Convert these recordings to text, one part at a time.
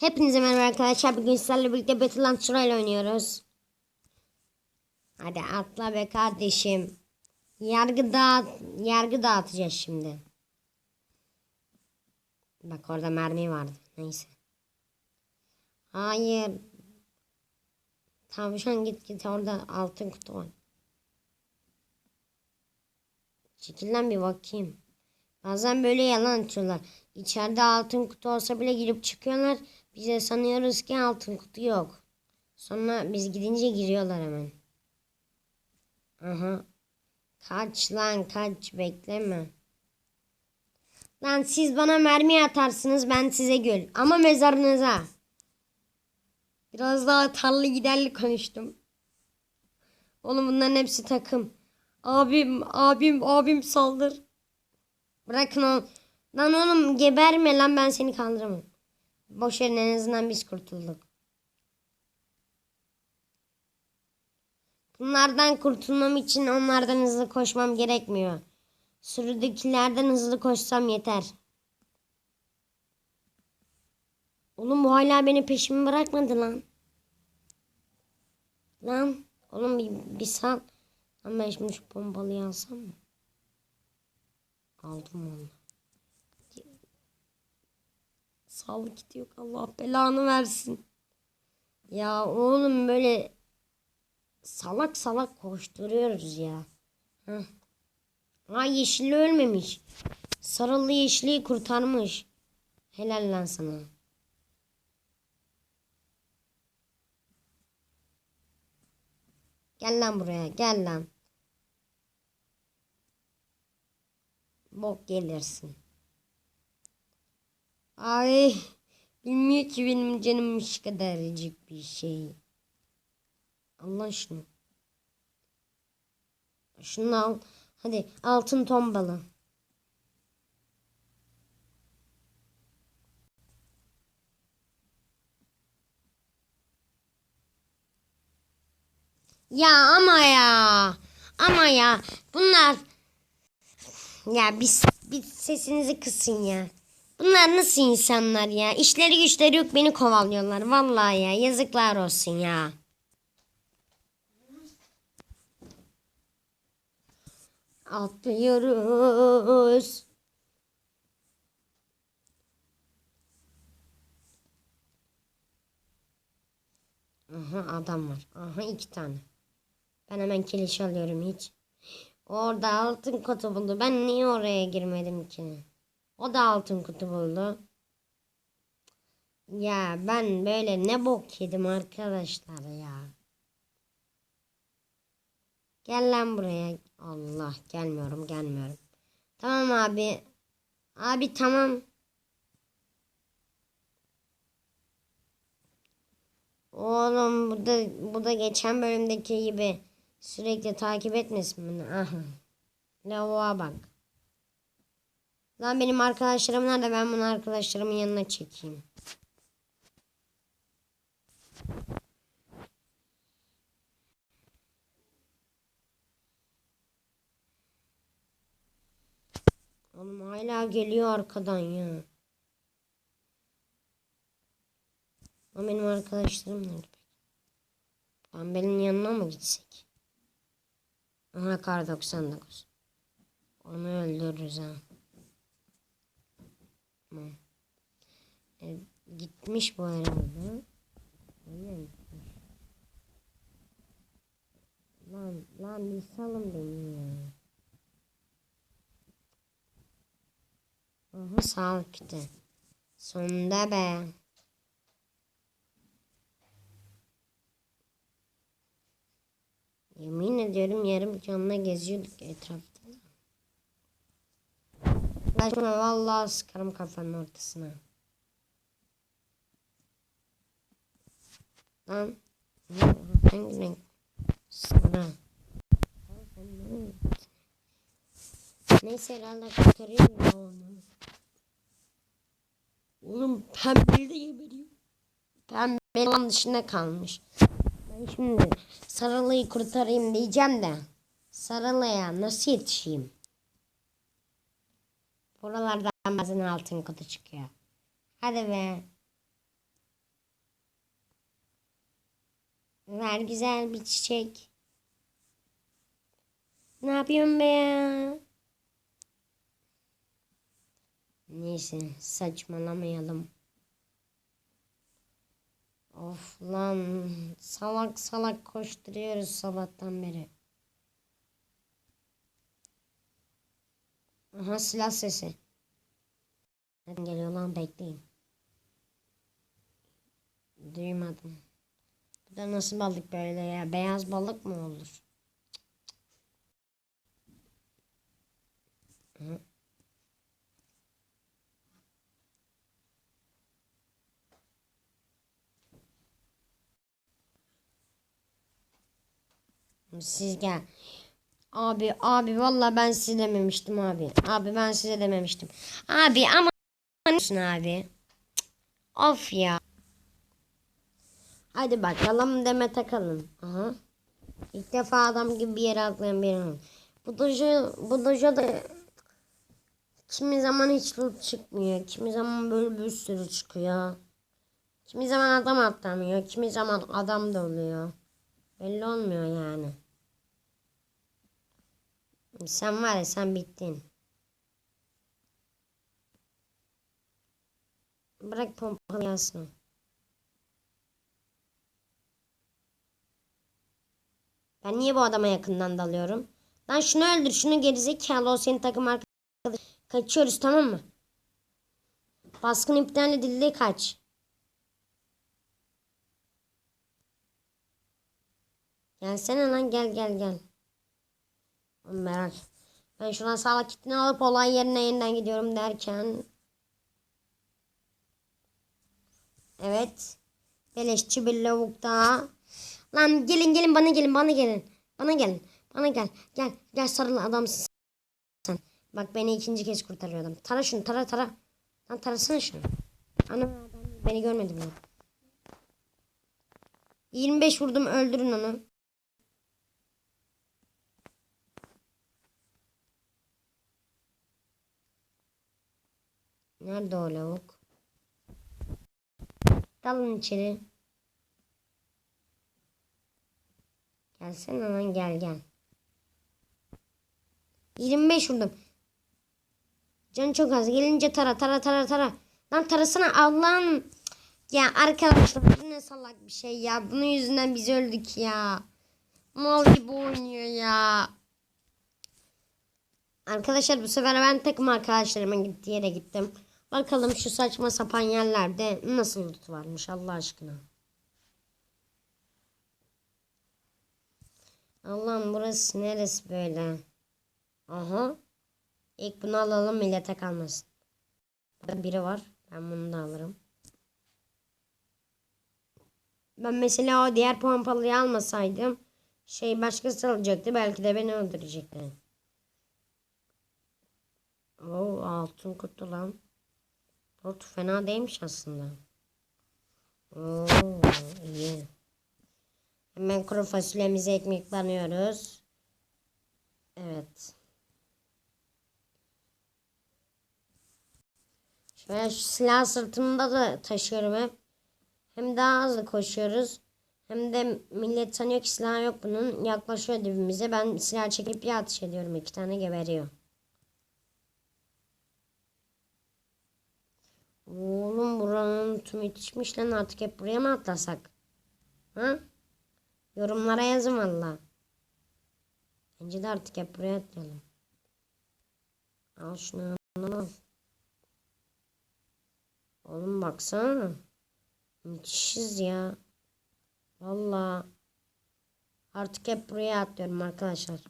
Hepinize merhaba arkadaşlar. Bugün sizlerle birlikte Battleland Surayla oynuyoruz. Hadi atla be kardeşim. Yargı dağıt, yargı dağıtacağız şimdi. Bak orada mermi vardı. Neyse. Hayır. Tavşan git git orada altın kutu var. Çekil lan bir bakayım. Bazen böyle yalan atıyorlar. İçeride altın kutu olsa bile girip çıkıyorlar. Biz de sanıyoruz ki altın kutu yok. Sonra biz gidince giriyorlar hemen. Aha. Kaç lan kaç bekleme. Lan siz bana mermi atarsınız ben size gül. Ama mezarınıza. Biraz daha tarlı giderli konuştum. Oğlum bunların hepsi takım. Abim abim abim saldır. Bırakın o. Lan oğlum geberme lan ben seni kaldıramam. Boş verin en azından biz kurtulduk. Bunlardan kurtulmam için onlardan hızlı koşmam gerekmiyor. Sürüdekilerden hızlı koşsam yeter. Oğlum bu hala beni peşimi bırakmadı lan. Lan oğlum bir, bir sal. Ben şimdi şu pompalıyı alsam mı? Aldım onu. Sağlık kiti yok. Allah belanı versin. Ya oğlum böyle salak salak koşturuyoruz ya. Heh. Ha yeşilli ölmemiş. Sarılı yeşiliyi kurtarmış. Helal lan sana. Gel lan buraya gel lan. Bok gelirsin. Ay bilmiyor ki benim canımmış kadarcık bir şey. Allah şunu. Şunu al. Hadi altın tombalı. Ya ama ya. Ama ya. Bunlar ya bir, bir sesinizi kısın ya. Bunlar nasıl insanlar ya? İşleri güçleri yok beni kovalıyorlar. Vallahi ya yazıklar olsun ya. Atlıyoruz. Aha adam var. Aha iki tane. Ben hemen keleş alıyorum hiç. Orada altın kutu buldu. Ben niye oraya girmedim ki? O da altın kutu buldu. Ya ben böyle ne bok yedim arkadaşlar ya. Gel lan buraya. Allah gelmiyorum gelmiyorum. Tamam abi. Abi tamam. Oğlum bu da, bu da geçen bölümdeki gibi sürekli takip etmesin beni. Aha. Lavuğa bak. Lan benim arkadaşlarım nerede? Ben bunu arkadaşlarımın yanına çekeyim. Oğlum hala geliyor arkadan ya. Ama benim arkadaşlarım nerede? Pembenin yanına mı gitsek? Aha kar 99. Onu öldürürüz ha. Tamam. E, gitmiş bu herhalde. Aynen gitmiş. Lan, lan bir salın beni ya. Aha sağlık kiti. Sonunda be. Yemin ediyorum yarım canla geziyorduk etrafta. Kaçma vallahi sıkarım kafanın ortasına. Lan. Hangi renk? Sarı. Neyse herhalde kurtarıyorum ya onu. Oğlum pembeli de geberiyor. Pembe lan dışında kalmış. Ben şimdi sarılıyı kurtarayım diyeceğim de. Sarılıya nasıl yetişeyim? Buralardan bazen altın kutu çıkıyor. Hadi be. Ver güzel bir çiçek. Ne yapıyorsun be ya? Neyse saçmalamayalım. Of lan salak salak koşturuyoruz sabahtan beri. Aha silah sesi. Nereden geliyor lan bekleyin. Duymadım. Bu da nasıl balık böyle ya? Beyaz balık mı olur? Hı. Siz gel. Abi abi valla ben size dememiştim abi. Abi ben size dememiştim. Abi ama Anlıyorsun abi. Of ya. Hadi bakalım deme takalım. Aha. İlk defa adam gibi bir yere atlayan bir adam. Bu dojo, bu dojo da kimi zaman hiç loot çıkmıyor. Kimi zaman böyle bir sürü çıkıyor. Kimi zaman adam atlamıyor. Kimi zaman adam da oluyor. Belli olmuyor yani. Sen var ya sen bittin. Bırak pompalı yansın. Ben niye bu adama yakından dalıyorum? Lan şunu öldür şunu gerizekalı o senin takım arkadaş. Kaçıyoruz tamam mı? Baskın iptal edildi kaç. Gelsene lan gel gel gel. Merak. Ben şuradan sağlık kitini alıp olay yerine yeniden gidiyorum derken. Evet. Beleşçi bir lavuk. Lan gelin gelin bana gelin bana gelin. Bana gelin. Bana gel. Gel. Gel sarılı adamsın sen. Bak beni ikinci kez kurtarıyordum. Tara şunu tara tara. Lan tarasana şunu. Ana adam beni görmedi bile. 25 vurdum öldürün onu. Nerede o lavuk? Dalın içeri. Gelsene lan gel gel. 25 vurdum. Can çok az. Gelince tara tara tara tara. Lan tarasana Allah'ım. Ya arkadaşlar bu ne salak bir şey ya. Bunun yüzünden biz öldük ya. Mal gibi oynuyor ya. Arkadaşlar bu sefer ben takım arkadaşlarıma gittiği yere gittim. Bakalım şu saçma sapan yerlerde nasıl loot varmış Allah aşkına. Allah'ım burası neresi böyle? Aha. İlk bunu alalım millete kalmasın. Burada biri var. Ben bunu da alırım. Ben mesela o diğer pompalıyı almasaydım şey başkası alacaktı. Belki de beni öldürecekti. Oo altın kutu lan. Not fena değilmiş aslında. Oo iyi. Hemen kuru fasulyemizi ekmek banıyoruz. Evet. Şöyle şu silah sırtımda da taşıyorum hep. Hem daha hızlı koşuyoruz. Hem de millet sanıyor ki silah yok bunun. Yaklaşıyor dibimize. Ben silah çekip bir atış ediyorum. iki tane geberiyor. Oğlum buranın tüm yetişmiş artık hep buraya mı atlasak? Ha? Yorumlara yazın valla. Bence de artık hep buraya atlayalım. Al şunu al. Oğlum baksana. Müthişiz ya. Valla. Artık hep buraya atlıyorum arkadaşlar.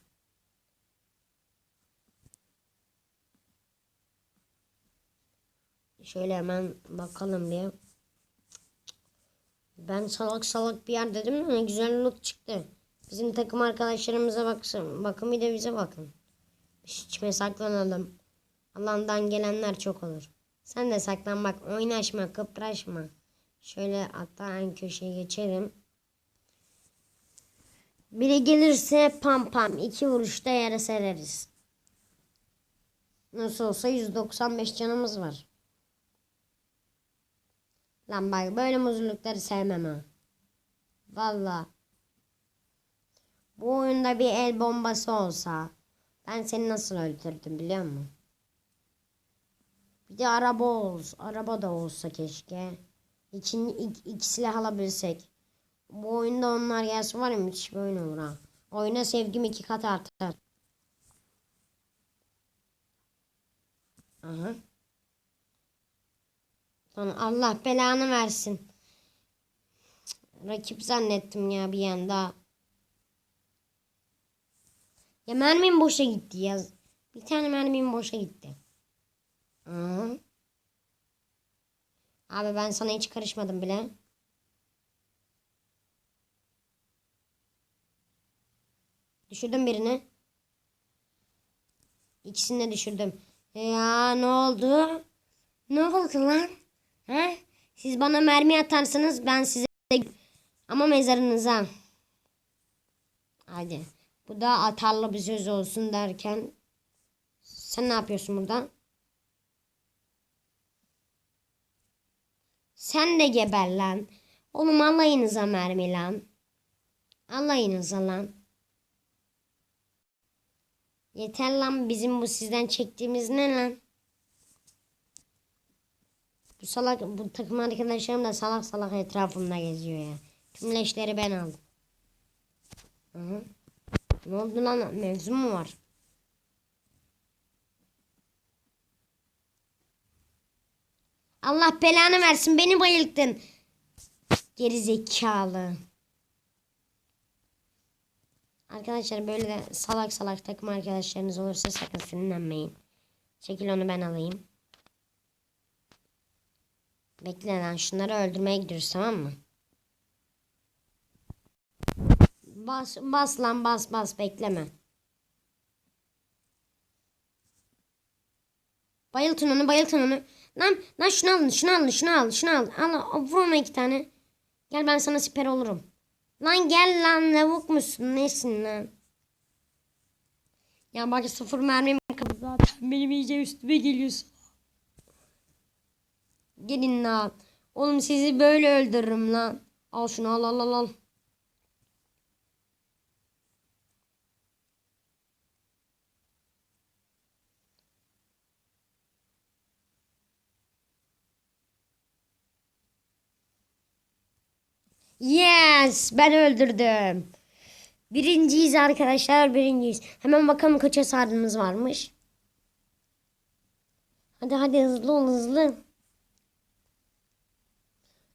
Şöyle hemen bakalım bir. Ben salak salak bir yer dedim de ne güzel loot çıktı. Bizim takım arkadaşlarımıza baksın. Bakın bir de bize bakın. İçime saklanalım. Alandan gelenler çok olur. Sen de saklan bak oynaşma kıpraşma. Şöyle hatta en köşeye geçelim. Biri gelirse pam pam iki vuruşta yere sereriz. Nasıl olsa 195 canımız var. Lan bak böyle muzlulukları sevmem ha. Valla. Bu oyunda bir el bombası olsa ben seni nasıl öldürdüm biliyor musun? Bir de araba olsa, araba da olsa keşke. İkin, ik, iki silah alabilsek. Bu oyunda onlar gelse var ya müthiş bir oyun olur ha. Oyuna sevgim iki kat artar. Aha. Lan Allah belanı versin. Rakip zannettim ya bir anda. Ya mermim boşa gitti ya. Bir tane mermim boşa gitti. Aha. Abi ben sana hiç karışmadım bile. Düşürdüm birini. İkisini de düşürdüm. Ya ne oldu? Ne oldu lan? He? Siz bana mermi atarsınız ben size ama mezarınıza. Hadi. Bu da atarlı bir söz olsun derken sen ne yapıyorsun burada? Sen de geber lan. Oğlum alayınıza mermi lan. Alayınıza lan. Yeter lan bizim bu sizden çektiğimiz ne lan? Bu salak bu takım arkadaşlarım da salak salak etrafımda geziyor ya. Tüm leşleri ben aldım. Hı -hı. Ne oldu lan? Mevzu mu var? Allah belanı versin beni bayılttın. Geri zekalı. Arkadaşlar böyle de salak salak takım arkadaşlarınız olursa sakın sinirlenmeyin. Şekil onu ben alayım. Bekle lan şunları öldürmeye gidiyoruz tamam mı? Bas, bas lan bas bas bekleme. Bayıltın onu bayıltın onu. Lan, lan şunu alın şunu alın şunu al şunu al. Al, al vur ona iki tane. Gel ben sana siper olurum. Lan gel lan lavuk musun nesin lan? Ya bak sıfır mermim kaldı zaten benim iyice üstüme geliyorsun. Gelin lan. Oğlum sizi böyle öldürürüm lan. Al şunu al al al al. Yes ben öldürdüm. Birinciyiz arkadaşlar birinciyiz. Hemen bakalım kaç hasarımız varmış. Hadi hadi hızlı ol hızlı.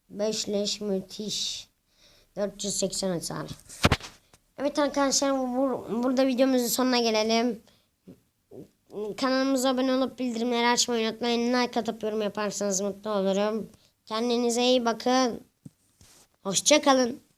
Beşleş müthiş. 480 hasar. Evet arkadaşlar bur burada videomuzun sonuna gelelim. Kanalımıza abone olup bildirimleri açmayı unutmayın. Like atıp yorum yaparsanız mutlu olurum. Kendinize iyi bakın. Hoşçakalın.